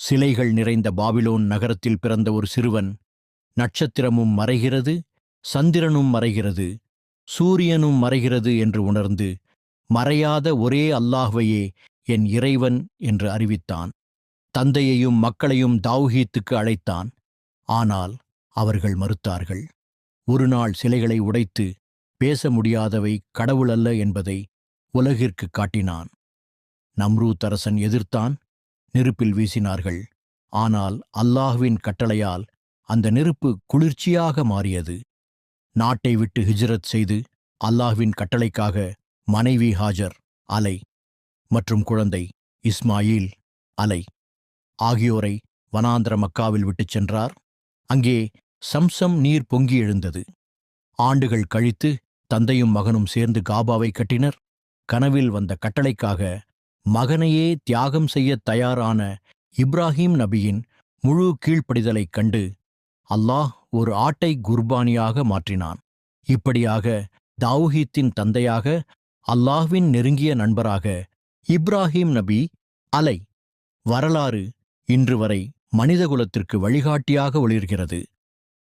சிலைகள் நிறைந்த பாபிலோன் நகரத்தில் பிறந்த ஒரு சிறுவன் நட்சத்திரமும் மறைகிறது சந்திரனும் மறைகிறது சூரியனும் மறைகிறது என்று உணர்ந்து மறையாத ஒரே அல்லாஹ்வையே என் இறைவன் என்று அறிவித்தான். தந்தையையும் மக்களையும் தாவூஹீத்துக்கு அழைத்தான். ஆனால் அவர்கள் மறுத்தார்கள் ஒரு நாள் சிலைகளை உடைத்து பேச முடியாதவை கடவுளல்ல என்பதை உலகிற்கு காட்டினான். நம்ரூத் அரசன் எதிர்த்தான் நெருப்பில் வீசினார்கள். ஆனால் அல்லாஹ்வின் கட்டளையால் அந்த நெருப்பு குளிர்ச்சியாக மாறியது. நாட்டை விட்டு ஹிஜ்ரத் செய்து அல்லாஹ்வின் கட்டளைக்காக மனைவி ஹாஜர் அலை மற்றும் குழந்தை இஸ்மாயில் அலை ஆகியோரை வனாந்திர மக்காவில் விட்டுச் சென்றார். அங்கே சம்சம் நீர் பொங்கி எழுந்தது. ஆண்டுகள் கழித்து தந்தையும் மகனும் சேர்ந்து காபாவை கட்டினர். கனவில் வந்த கட்டளைக்காக மகனையே தியாகம் செய்யத் தயாரான இப்ராஹிம் நபியின் முழு கீழ்ப்படிதலைக் கண்டு அல்லாஹ் ஒரு ஆட்டை குர்பானியாக மாற்றினான். இப்படியாக தாவூஹீத்தின் தந்தையாக அல்லாஹ்வின் நெருங்கிய நண்பராக இப்ராஹிம் நபி அலை வரலாறு இன்று வரை மனிதகுலத்திற்கு வழிகாட்டியாக ஒளிர்கிறது.